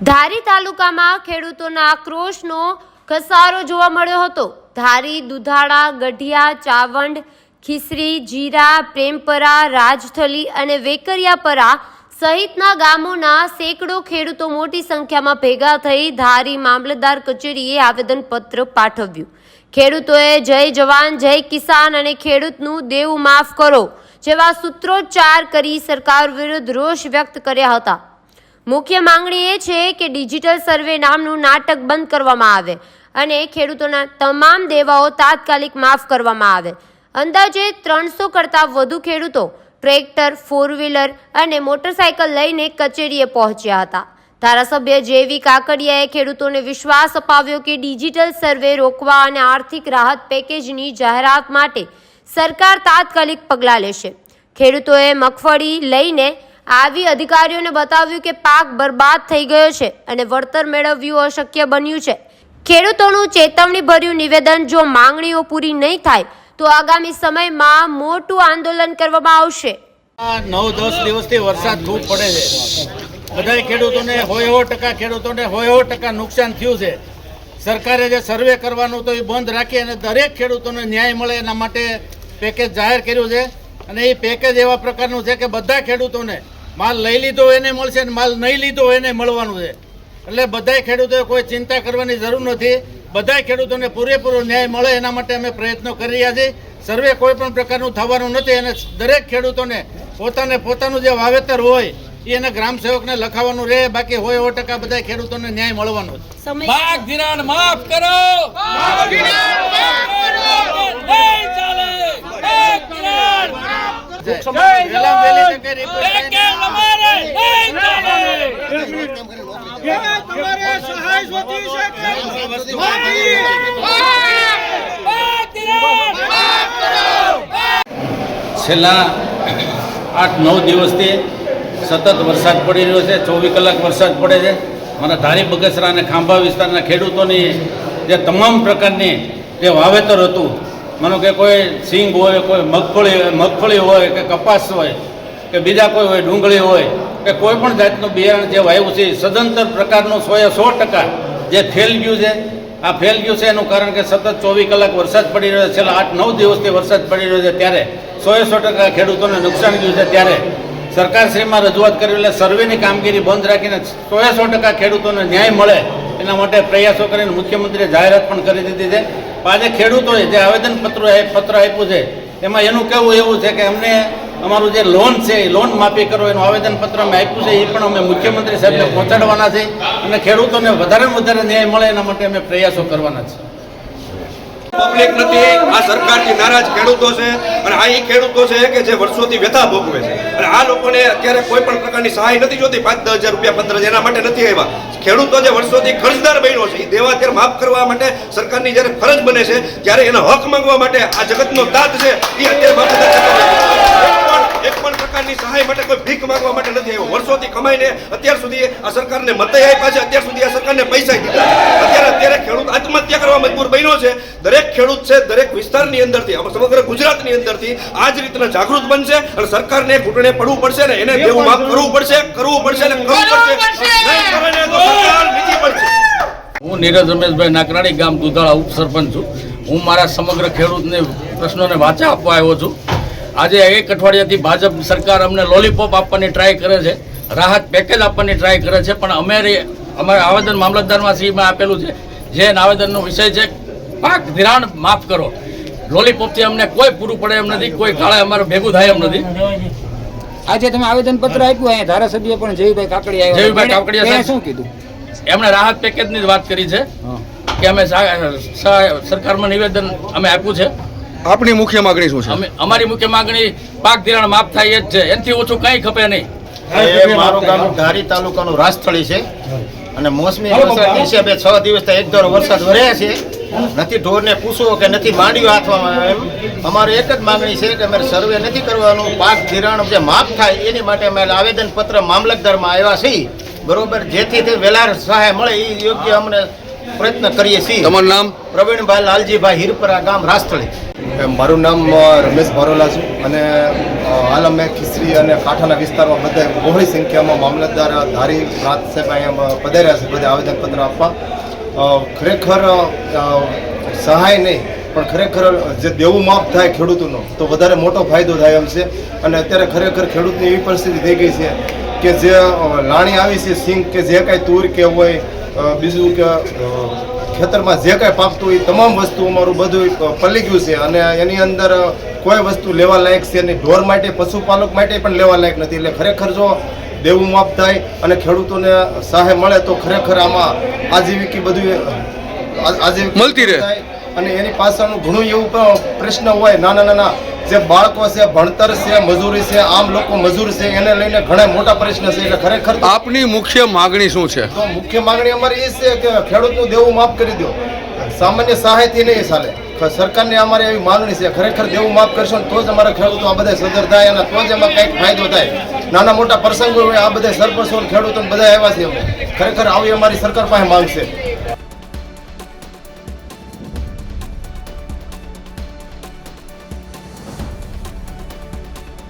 ધારી તાલુકામાં ખેડૂતોના આક્રોશનો ઘસારો જોવા મળ્યો હતો. ધારી, દુધાળા, ગઢિયા, ચાવંડ, ખીસરી, જીરા, પ્રેમપરા, રાજથલી અને વેકરિયાપરા સહિતના ગામોના સેંકડો ખેડૂતો મોટી સંખ્યામાં ભેગા થઈ ધારી મામલતદાર કચેરીએ આવેદનપત્ર પાઠવ્યું. ખેડૂતોએ, જય જવાન, જય કિસાન અને ખેડૂતનું દેવું માફ કરો જેવા સૂત્રોચ્ચાર કરી સરકાર વિરુદ્ધ રોષ વ્યક્ત કર્યા હતા. મુખ્ય માંગણી એ છે કે ડિજિટલ સર્વે નામનું નાટક બંધ કરવામાં આવે અને ખેડૂતોના તમામ દેવાઓ તાત્કાલિક માફ કરવામાં આવે. અંદાજે ત્રણસો કરતાં વધુ ખેડૂતો ટ્રેક્ટર ફોર વ્હીલર અને મોટરસાયકલ લઈને કચેરીએ પહોંચ્યા હતા. ધારાસભ્ય જેવી કાકડિયાએ ખેડૂતોને વિશ્વાસ અપાવ્યો કે ડિજિટલ સર્વે રોકવા અને આર્થિક રાહત પેકેજની જાહેરાત માટે સરકાર તાત્કાલિક પગલાં લેશે. ખેડૂતોએ મગફળી લઈને આવી અધિકારીઓને બતાવ્યું કે પાક બરબાદ થઈ ગયો છે અને વળતર મેળવવું અશક્ય બન્યું છે. ખેડૂતોનું ચેતવણી ભર્યું નિવેદન જો માંગણીઓ પૂરી નહીં થાય, તો આગામી સમયમાં મોટું આંદોલન કરવામાં આવશે. નવ દસ દિવસથી વરસાદ ખૂબ પડે છે. બધા ખેડૂતોને હોય હો ટકા, ખેડૂતોને હોય હો ટકા નુકસાન થયું છે. સરકારે જે સર્વે કરવાનું તો એ બંધ રાખી અને દરેક ખેડૂતોને ન્યાય મળે એના માટે પેકેજ જાહેર કર્યું છે. અને એ પેકેજ એવા પ્રકારનું છે કે બધા ખેડૂતોને માલ લઈ લીધો એને મળશે અને માલ નહીં લીધો એને મળવાનું છે એટલે બધાય ખેડૂતોએ કોઈ ચિંતા કરવાની જરૂર નથી બધાય ખેડૂતોને પૂરેપૂરો ન્યાય મળે એના માટે અમે પ્રયત્નો કરી રહ્યા છીએ સર્વે કોઈ પણ પ્રકારનું થવાનું નથી અને દરેક ખેડૂતોને પોતાને પોતાનું જે વાવેતર હોય એ એને ગ્રામ સેવકને લખાવવાનું રહે બાકી હોય સો ટકા બધા ખેડૂતોને ન્યાય મળવાનો છે પાક ધિરાણ માફ કરો છેલ્લા આઠ નવ દિવસથી સતત વરસાદ પડી રહ્યો છે ચોવીસ કલાક વરસાદ પડે છે મારા ધારી બગસરા અને ખાંભા વિસ્તારના ખેડૂતોની જે તમામ પ્રકારની જે વાવેતર હતું માનો કે કોઈ સિંગ હોય, કોઈ મગફળી મગફળી હોય, કે કપાસ હોય, કે બીજા કોઈ હોય, ડુંગળી હોય, કે કોઈ પણ જાતનું બિયારણ જે વાયુ છે સદંતર પ્રકારનું સો સો ટકા જે ફેલ ગયું છે, આ ફેલ ગયું છે એનું કારણ કે સતત ચોવીસ કલાક વરસાદ પડી રહ્યો છે. છેલ્લા આઠ, નવ દિવસથી વરસાદ પડી રહ્યો છે. ત્યારે સોએ સો ટકા ખેડૂતોને નુકસાન ગયું છે. ત્યારે સરકારશ્રીમાં રજૂઆત કરી એટલે સર્વેની કામગીરી બંધ રાખીને સોએ સો ટકા ખેડૂતોને ન્યાય મળે એના માટે પ્રયાસો કરીને મુખ્યમંત્રીએ જાહેરાત પણ કરી દીધી છે. આજે ખેડૂતોએ જે આવેદનપત્ર પત્ર આપ્યું છે એમાં એનું કહેવું એવું છે કે અમને અમારું જે લોન છે એ લોન માફી કરો એનું આવેદનપત્ર અમે આપ્યું છે એ પણ અમે મુખ્યમંત્રી સાહેબને પહોંચાડવાના છે અને ખેડૂતોને વધારેમાં વધારે ન્યાય મળે એના માટે અમે પ્રયાસો કરવાના છે. પબ્લિક નથી આ સરકારથી નારાજ ખેડૂતો છે અને આ એ ખેડૂતો છે કે જે વર્ષોથી વ્યથા ભોગવે છે. અને આ લોકોને અત્યારે કોઈ પણ પ્રકારની સહાય નથી જોતી પાંચ દસ હજાર રૂપિયા પંદર હજાર એના માટે નથી આવ્યા. ખેડૂતો જે વર્ષોથી કર્જદાર બન્યો છે, એ દેવા માફ કરવા માટે સરકારની જ્યારે ફરજ બને છે, ત્યારે એનો હક માંગવા માટે આ જગતનો તાત છે, એ અત્યારે એક પણ પ્રકારની સહાય માટે કોઈ ભીખ માંગવા માટે નથી આવ્યો. વર્ષોથી કમાઈને અત્યાર સુધી આ સરકારને મતે આપ્યા છે, અત્યાર સુધી આ સરકારને પૈસા દીધા આત્મહત્યા કરવા મજબૂર બન્યો છે. દરેક ખેડૂત છે દરેક વિસ્તારની અંદરથી સમગ્ર ગુજરાતની અંદરથી આ જ રીતના જાગૃત બનશે અને સરકારને ઘૂંટણે પડવું પડશે ને એને દેવું માફ કરવું પડશે કરવું પડશે ને કરવું પડશે. નહીં કરે ને તો સરકાર નીચી પડશે. હું નીરજ રમેશભાઈ નાકરાણી ગામ દુધાળા ઉપસરપંચ છું. હું મારા સમગ્ર ખેડૂતને પ્રશ્નોને વાચા આપવા આવ્યો છું. આજે એક અઠવાડિયાથી ભાજપ સરકાર અમને લોલીપોપ આપવાની ટ્રાય કરે છે રાહત પેકેજ આપવાની ટ્રાય કરે છે પણ અમે અમારે આવેદન મામલતદારમાં શ્રીમાં આપેલું છે. જે આવેદનનો વિષય છે પાક ધિરાણ માફ કરો. લોલીપોપથી અમને કોઈ પૂરું પડે એમ નથી કોઈ કાળે અમારે ભેગું થાય એમ નથી. આજે તમે આવેદન પત્ર આપ્યું અહીંયા ધારાસભ્ય પણ જયભાઈ કાકડી આવ્યા. જયભાઈ કાકડિયા સાહેબ. શું કીધું? એમણે રાહત પેકેજની જ વાત કરી છે કે અમે સરકારમાં નિવેદન અમે આપ્યું છે. આપણી મુખ્ય માગણી શું અમે અમારી મુખ્ય માગણી પાક ધિરાણ માફ થાય એ જ છે. એનાથી ઓછું કંઈ ખપે નહીં. એ મારું ગામ ધારી તાલુકાનું રાજસ્થળી છે. અને મોસમી હિસાબે છ દિવસથી એક ધારો વરસાદ વર્યા છે. નથી ઢોરને પૂછવો કે નથી માંડ્યો હાથવામાં આવે એમ. અમારે એક જ માંગણી છે કે અમે સર્વે નથી કરવાનું. પાક ધિરાણ જે માફ થાય એની માટે અમે આવેદન પત્ર મામલતદારમાં આવ્યા છીએ. બરોબર? જેથી તે વેલાર સહાય મળે એ યોગ્ય અમને પ્રયત્ન કરીએ છીએ. તમારું નામ? પ્રવીણભાઈ લાલજીભાઈ હિરપરા ગામ રાસથળી મારું નામ રમેશ બારોલા છું. અને હાલ અમે ખીસરી અને કાંઠાના વિસ્તારમાં બધા બહોળી સંખ્યામાં મામલતદાર, ધારી, પ્રાંત સાહેબ અહીંયા પધાર્યા છે, બધા આવેદનપત્ર આપવા. ખરેખર સહાય નહીં, પણ ખરેખર જે દેવું માફ થાય ખેડૂતોનો, તો વધારે મોટો ફાયદો થાય એમ છે. અને અત્યારે ખરેખર ખેડૂતની એવી પરિસ્થિતિ થઈ ગઈ છે કે જે લાણી આવી છે, સિંગ કે જે કાંઈ તુર કે હોય બીજું કે ખેતરમાં જે કાંઈ પાકતું હોય એ તમામ વસ્તુ અમારું બધું પલી ગયું છે. અને એની અંદર કોઈ વસ્તુ લેવા લાયક છે નહીં. ઢોર માટે પશુપાલક માટે પણ લેવા લાયક નથી. એટલે ખરેખર જો દેવું માફ થાય અને ખેડૂતોને સહાય મળે તો ખરેખર આમાં આજીવિકી બધું આજીવિકા મળતી રહે. અને એની પાછળનું ઘણું એવું પણ પ્રશ્ન હોય નાના નાના જે બાળકો છે ભણતર છે મજૂરી છે આમ લોકો મજૂર છે એને લઈને ઘણા મોટા પ્રશ્ન છે એટલે ખરેખર આપની મુખ્ય માગણી શું છે? તો મુખ્ય માંગણી અમારી એ છે કે ખેડૂતનું દેવું માફ કરી દો. સામાન્ય સહાયથી નહીં ચાલે. સરકારને અમારે એવી માંગણી છે ખરેખર દેવું માફ કરશો તો જ અમારા ખેડૂતો આ બધા સદર થાય અને તો જ એમાં કંઈક ફાયદો થાય. નાના મોટા પ્રસંગો હોય આ બધા સરપંચો ખેડૂતો બધા આવ્યા છે અમે. ખરેખર આવી અમારી સરકાર પાસે માંગ છે.